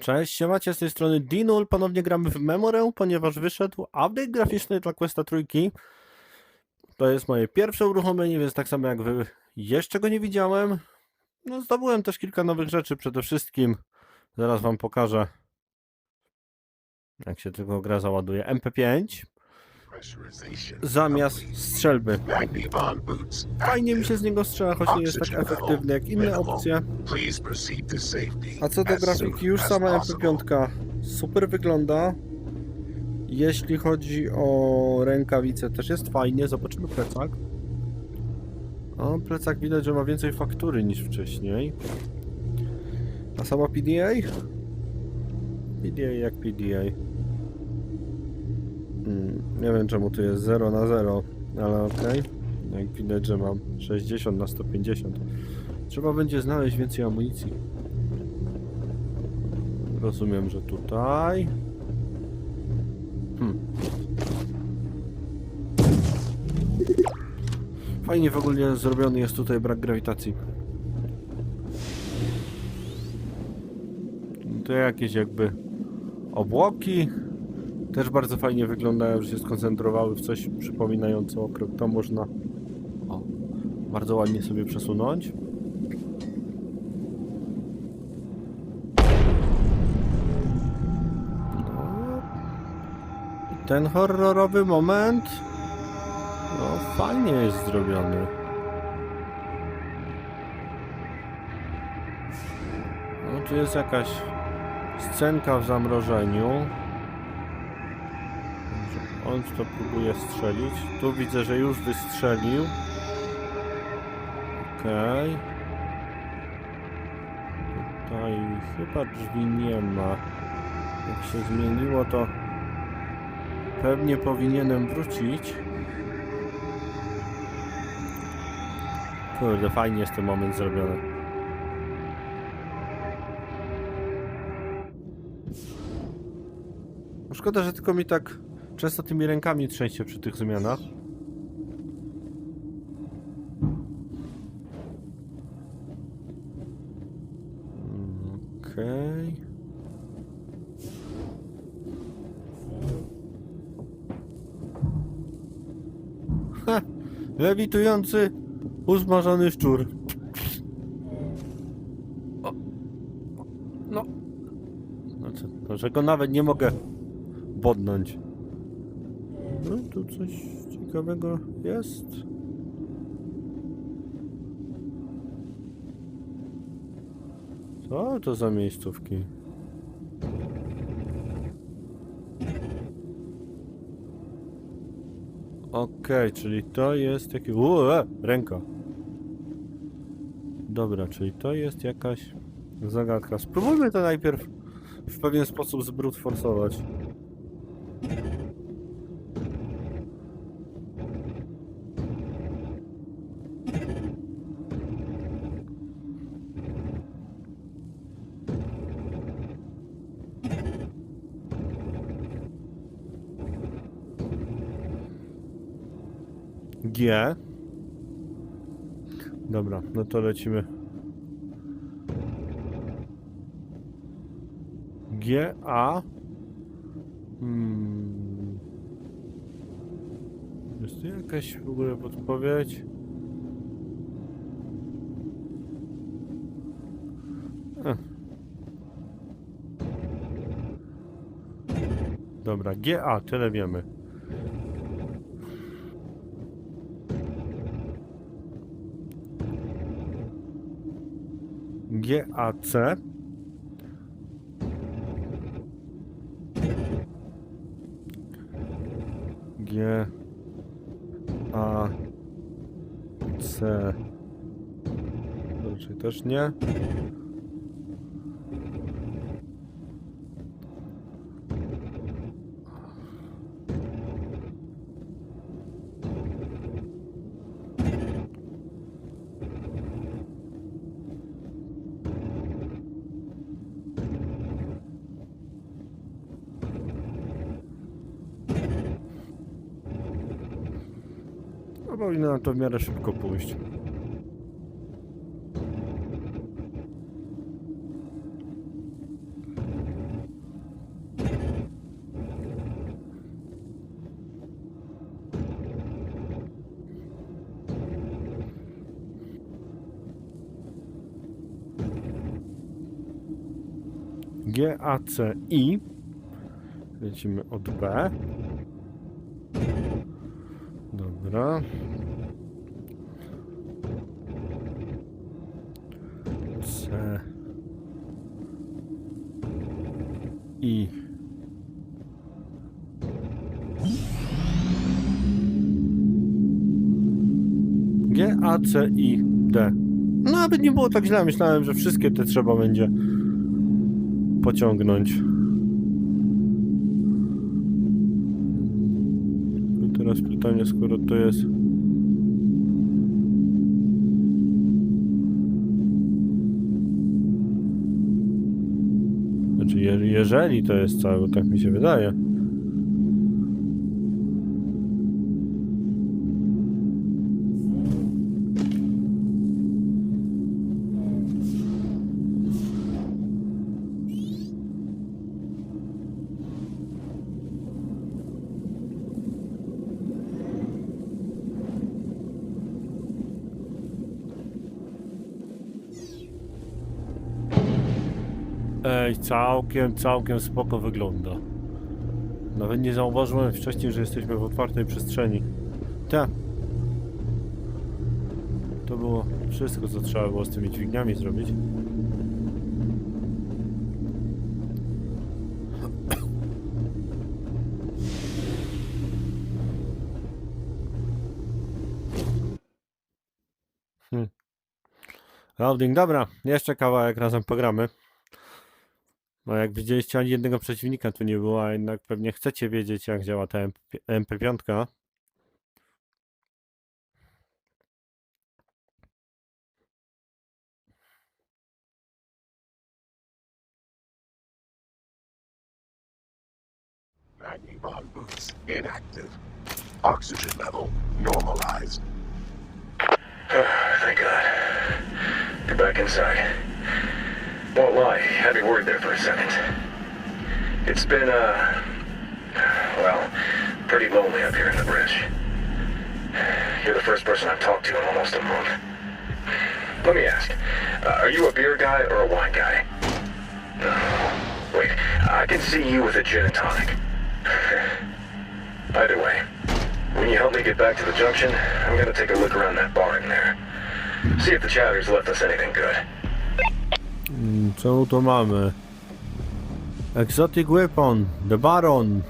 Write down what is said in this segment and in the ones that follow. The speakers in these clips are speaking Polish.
Cześć, siemacie, z tej strony Dinul. Ponownie gramy w Memorę, ponieważ wyszedł update graficzny dla Questa trójki. To jest moje pierwsze uruchomienie, więc tak samo jak wy jeszcze go nie widziałem. No, zdobyłem też kilka nowych rzeczy, przede wszystkim zaraz wam pokażę jak się tylko gra załaduje. MP5 zamiast strzelby. Fajnie mi się z niego strzela, choć nie jest tak efektywny jak inne opcje. A co do grafiki, już sama MP5 super wygląda. Jeśli chodzi o rękawice, też jest fajnie. Zobaczymy plecak. O, plecak widać, że ma więcej faktury niż wcześniej. A sama PDA? PDA jak PDA. Hmm, nie wiem czemu tu jest 0 na 0, ale okej. Jak widać, że mam 60 na 150. Trzeba będzie znaleźć więcej amunicji. Rozumiem, że tutaj. Hmm. Fajnie w ogóle zrobiony jest tutaj brak grawitacji. To jakieś jakby obłoki. Też bardzo fajnie wyglądają, że się skoncentrowały w coś przypominające okrąg. To można o, bardzo ładnie sobie przesunąć. I Ten horrorowy moment no fajnie jest zrobiony. No tu jest jakaś scenka w zamrożeniu. On to próbuje strzelić. Tu widzę, że już wystrzelił. Okej. Tutaj chyba drzwi nie ma. Jak się zmieniło, to pewnie powinienem wrócić. Kurde, fajnie jest ten moment zrobiony. Szkoda, że tylko mi tak często tymi rękami trzęsie przy tych zmianach. Okej. Ha! Lewitujący, uzmarzony szczur. O. No. No, że go nawet nie mogę bodnąć. Coś ciekawego jest. Co to za miejscówki? Okej, czyli to jest taki... Uuu, e, ręka. Dobra, czyli to jest jakaś zagadka. Spróbujmy to najpierw w pewien sposób zbrut G. Dobra, no to lecimy. G, A. Hmm. Jest tu jakaś w ogóle podpowiedź? Ech. Dobra, G, A, tyle wiemy. GAC G A C Raczej też nie. powinno nam to w miarę szybko pójść. GACI. Lecimy od B. C. I. G, A, C, I, D. Nawet nie było tak źle. Myślałem, że wszystkie te trzeba będzie pociągnąć. I teraz pytanie, skoro to jest... Znaczy, je, jeżeli to jest całe, bo tak mi się wydaje. Całkiem, całkiem spoko wygląda. Nawet nie zauważyłem wcześniej, że jesteśmy w otwartej przestrzeni. Tak. To było wszystko, co trzeba było z tymi dźwigniami zrobić. Hmm. Loading, dobra. Jeszcze kawałek razem pogramy. No jak widzieliście, ani jednego przeciwnika tu nie było, a jednak pewnie chcecie wiedzieć, jak działa ta MP, MP5. Magnebon boots inactive. Oxygen level normalized. Thank God. You're back inside. Won't lie, had me worried there for a second. It's been, uh, well, pretty lonely up here in the bridge. You're the first person I've talked to in almost a month. Let me ask, uh, are you a beer guy or a wine guy? No. Wait, I can see you with a gin and tonic. Either way, when you help me get back to the junction, I'm gonna take a look around that bar in there. See if the chatter's left us anything good. Mm, Co tu mamy? Exotic weapon, the Baron.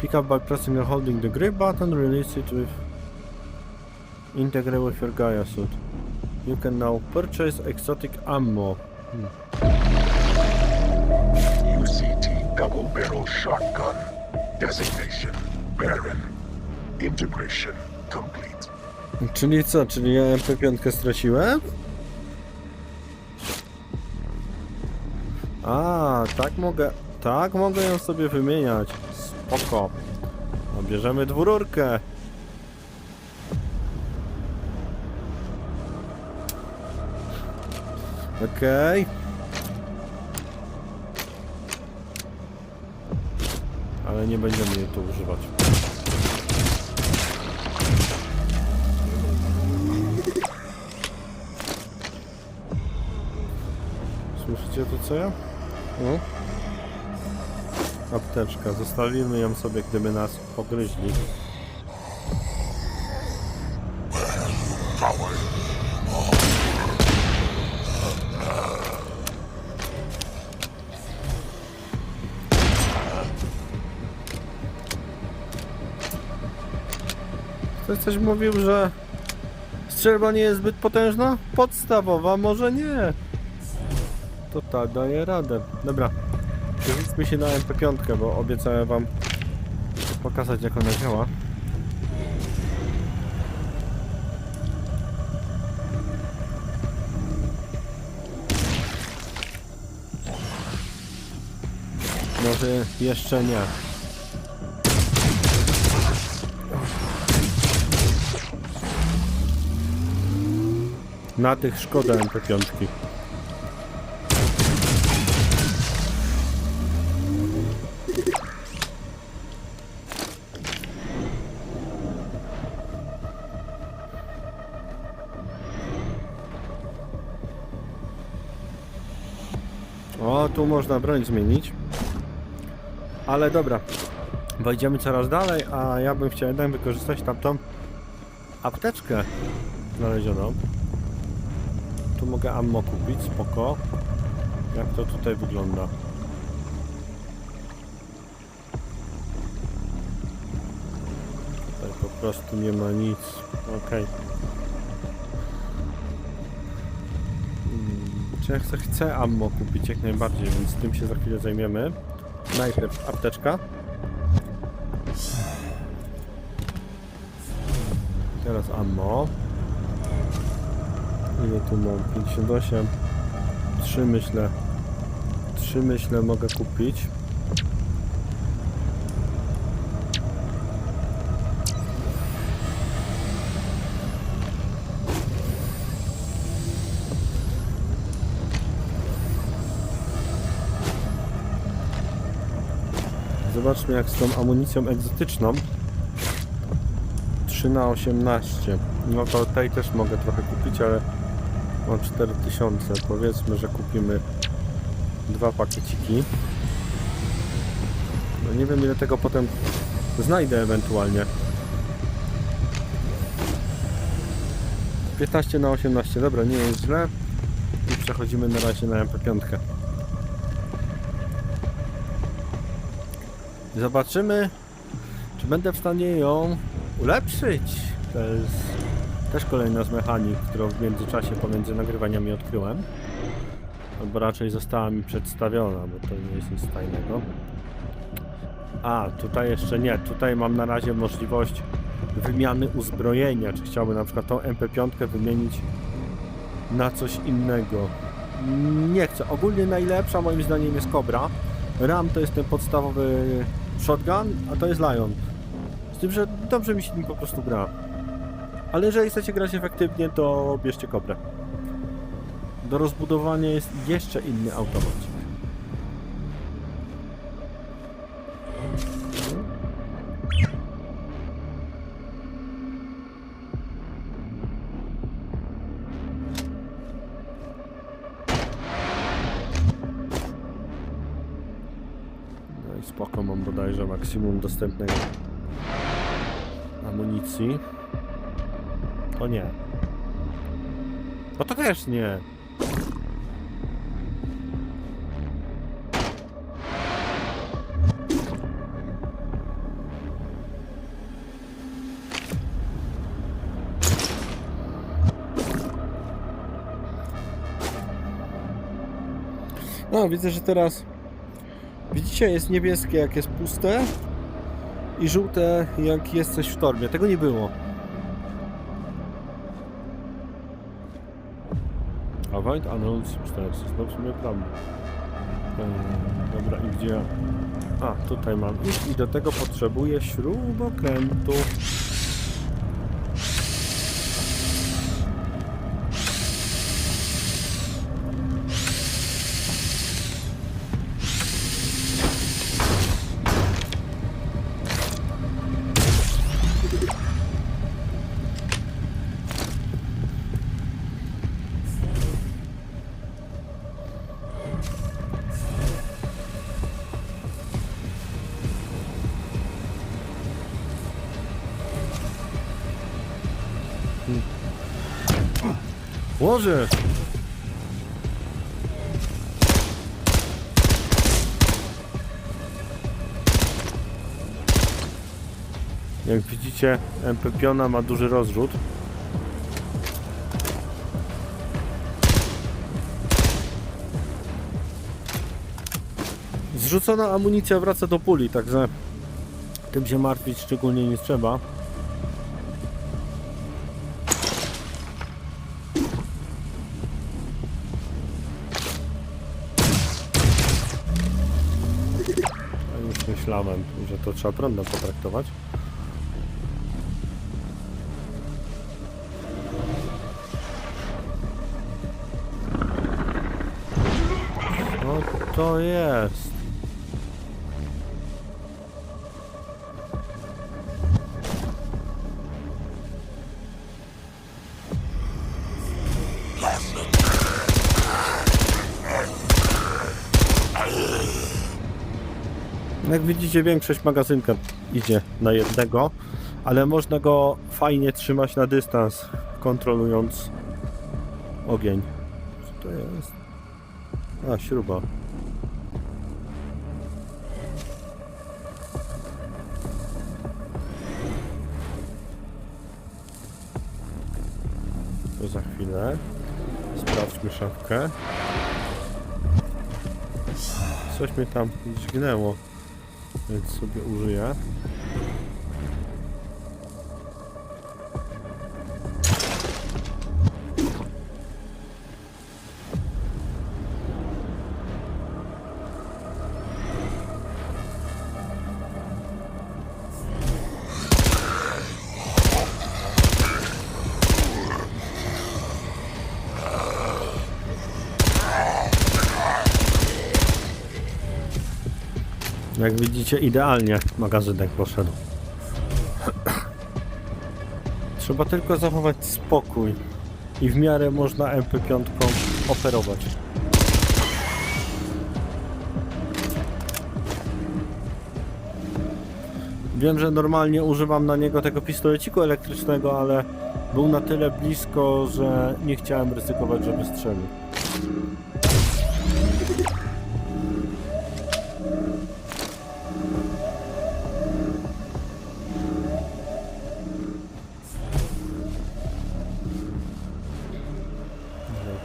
Pick up by pressing and holding the grip button, release it with integrate with your Gaia suit. You can now purchase exotic ammo. UCT double barrel shotgun. Designation Baron. Integration complete. Czyli co? Czyli ja MP5 straciłem? A, tak mogę. Tak mogę ją sobie wymieniać. Spoko. No, bierzemy dwururkę. Okej. Ale nie będziemy jej tu używać. Słyszycie to co ja? No. Apteczka. Zostawimy ją sobie, gdyby nas pogryźli. Ktoś coś mówił, że strzelba nie jest zbyt potężna? Podstawowa może nie. To ta daje radę. Dobra. Przerzućmy się na MP5, bo obiecałem wam pokazać jak ona działa. Może jeszcze nie. Na tych szkoda MP5. Tu można broń zmienić. Ale dobra. Wejdziemy coraz dalej, a ja bym chciał jednak wykorzystać tamtą apteczkę znalezioną. Tu mogę ammo kupić, spoko. Jak to tutaj wygląda? Tutaj po prostu nie ma nic. Okej. Mm, Czy ja chcę, chcę ammo kupić jak najbardziej, więc tym się za chwilę zajmiemy. Najpierw apteczka. Teraz ammo. Ile tu mam? 58. 3 myślę. 3 myślę mogę kupić. Zobaczmy jak z tą amunicją egzotyczną. 3 na 18. No to tej też mogę trochę kupić, ale mam 4000. Powiedzmy, że kupimy dwa pakieciki. No nie wiem ile tego potem znajdę ewentualnie. 15 na 18, dobra, nie jest źle. I przechodzimy na razie na MP5. Zobaczymy, czy będę w stanie ją ulepszyć. To jest też kolejna z mechanik, którą w międzyczasie pomiędzy nagrywaniami odkryłem. Albo raczej została mi przedstawiona, bo to nie jest nic fajnego. A, tutaj jeszcze nie. Tutaj mam na razie możliwość wymiany uzbrojenia. Czy chciałbym na przykład tą MP5 wymienić na coś innego. Nie chcę. Ogólnie najlepsza moim zdaniem jest Cobra. Ram to jest ten podstawowy shotgun, a to jest Lion. Z tym, że dobrze mi się nim po prostu gra. Ale jeżeli chcecie grać efektywnie, to bierzcie Cobrę. Do rozbudowania jest jeszcze inny automatik. Maksimum dostępnej amunicji. To nie. No to też nie. No, widzę, że teraz widzicie, jest niebieskie jak jest puste i żółte jak jest coś w torbie. Tego nie było. Avoid unknown substances. No w sumie prawda. Eee, dobra, i gdzie? A, tutaj mam i do tego potrzebuję śrubokrętu. Łoże! Jak widzicie, MP Piona ma duży rozrzut. Zrzucona amunicja wraca do puli, także tym się martwić szczególnie nie trzeba. Że to trzeba prądem potraktować. No to jest. Jak widzicie, większość magazynka idzie na jednego, ale można go fajnie trzymać na dystans, kontrolując ogień. Co to jest? A, śruba. To za chwilę. Sprawdźmy szafkę. Coś mnie tam dźgnęło, więc sobie użyję. Jak widzicie, idealnie magazynek poszedł. Trzeba tylko zachować spokój i w miarę można MP5 operować. Wiem, że normalnie używam na niego tego pistoleciku elektrycznego, ale był na tyle blisko, że nie chciałem ryzykować, żeby strzelił.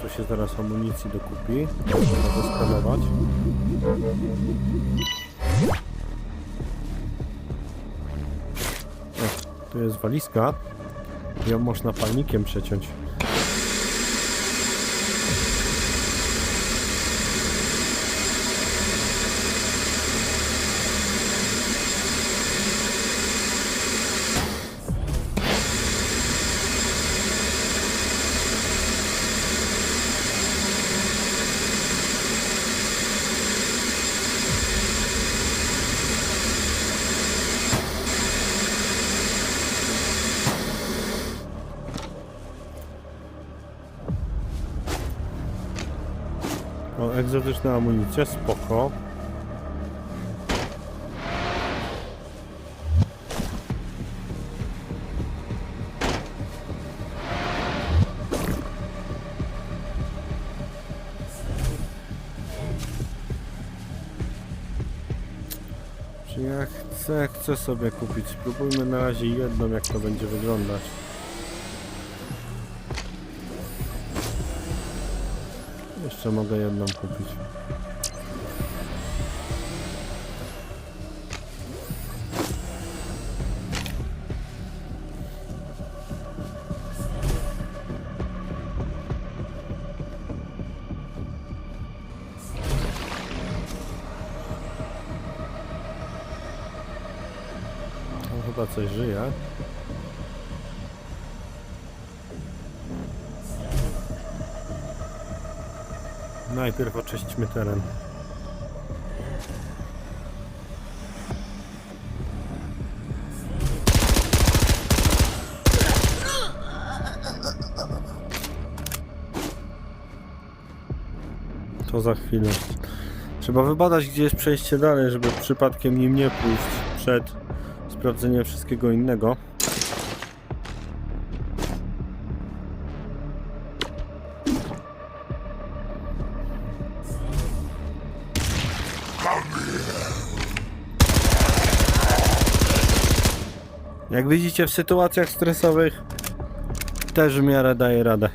Tu się zaraz amunicji dokupi. Można zeskanować. O, tu jest walizka. Ją można palnikiem przeciąć. O, egzotyczna amunicja, spoko. Chcę, chcę sobie kupić. Spróbujmy na razie jedną, jak to będzie wyglądać. Jeszcze mogę jedną kupić. Chyba coś żyje. Najpierw oczyśćmy teren. To za chwilę. Trzeba wybadać, gdzie jest przejście dalej, żeby przypadkiem nim nie pójść przed sprawdzeniem wszystkiego innego. Jak widzicie w sytuacjach stresowych też w miarę daje radę.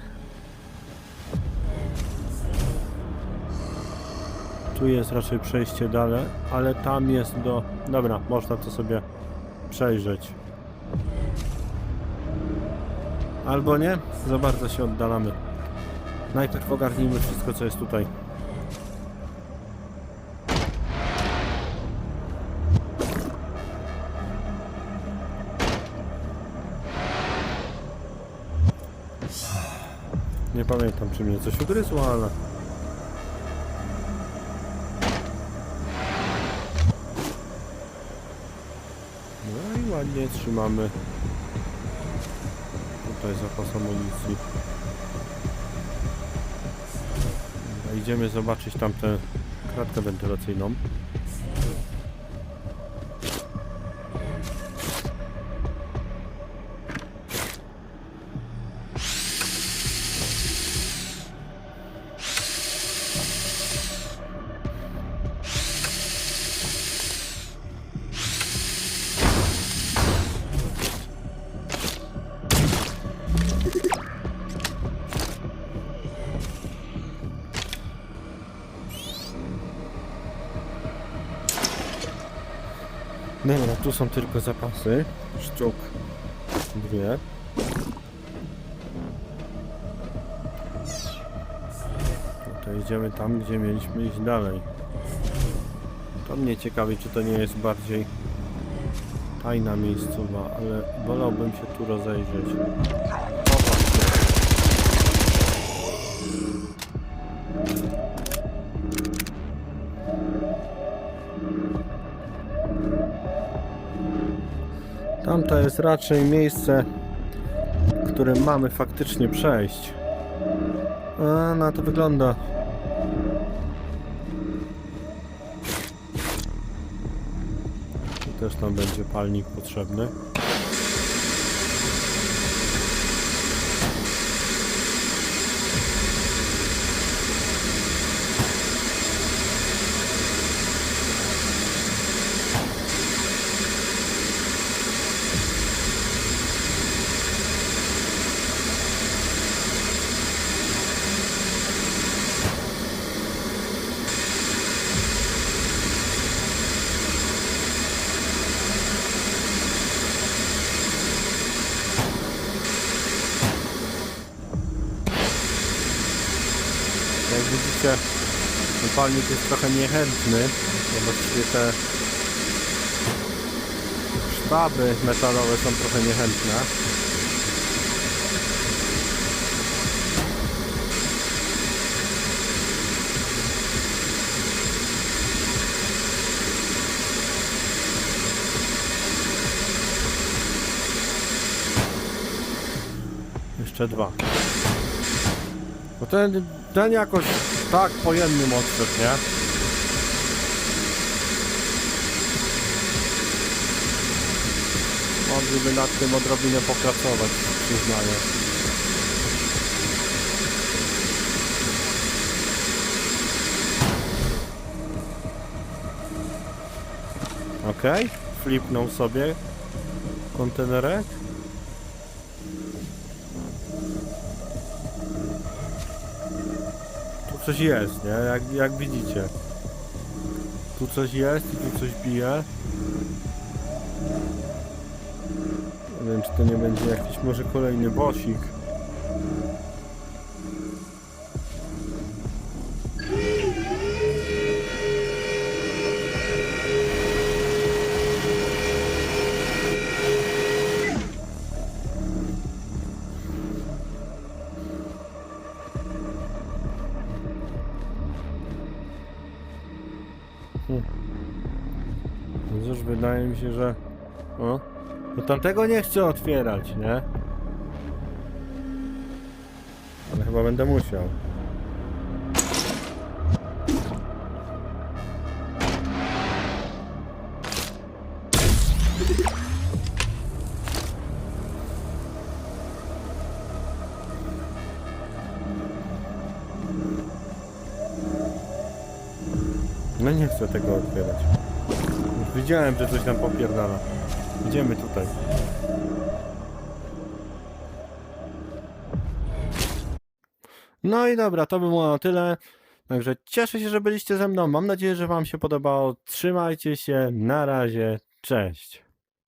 Tu jest raczej przejście dalej, ale tam jest do... Dobra, można to sobie przejrzeć. Albo nie, za bardzo się oddalamy. Najpierw ogarnijmy wszystko co jest tutaj. Nie pamiętam czy mnie coś ugryzło, ale... No i ładnie trzymamy tutaj zapas amunicji. Idziemy zobaczyć tamtę kratkę wentylacyjną. Dobra, tu są tylko zapasy. Sztuk. Dwie. No to idziemy tam, gdzie mieliśmy iść dalej. To mnie ciekawi, czy to nie jest bardziej tajna miejscowa, ale wolałbym się tu rozejrzeć. Tamto jest raczej miejsce, którym mamy faktycznie przejść. A, na to wygląda. Tu też tam będzie palnik potrzebny. Jak widzicie, ten palnik jest trochę niechętny, bo właściwie te sztaby metalowe są trochę niechętne. Jeszcze dwa. Bo ten, ten jakoś tak po jednym odszedł, nie? Mogliby nad tym odrobinę popracować, przyznaję. Okej, flipnął sobie kontenerek. Tu coś jest, nie? Jak, jak widzicie. Tu coś jest i tu coś bije. Nie czy to nie będzie jakiś może kolejny bosik. Cóż, wydaje mi się, że... O, no tamtego nie chcę otwierać, nie? Ale chyba będę musiał. No nie chcę tego otwierać. Widziałem, że coś tam popierdala. Idziemy tutaj. No i dobra, to by było na tyle. Także cieszę się, że byliście ze mną. Mam nadzieję, że Wam się podobało. Trzymajcie się. Na razie. Cześć.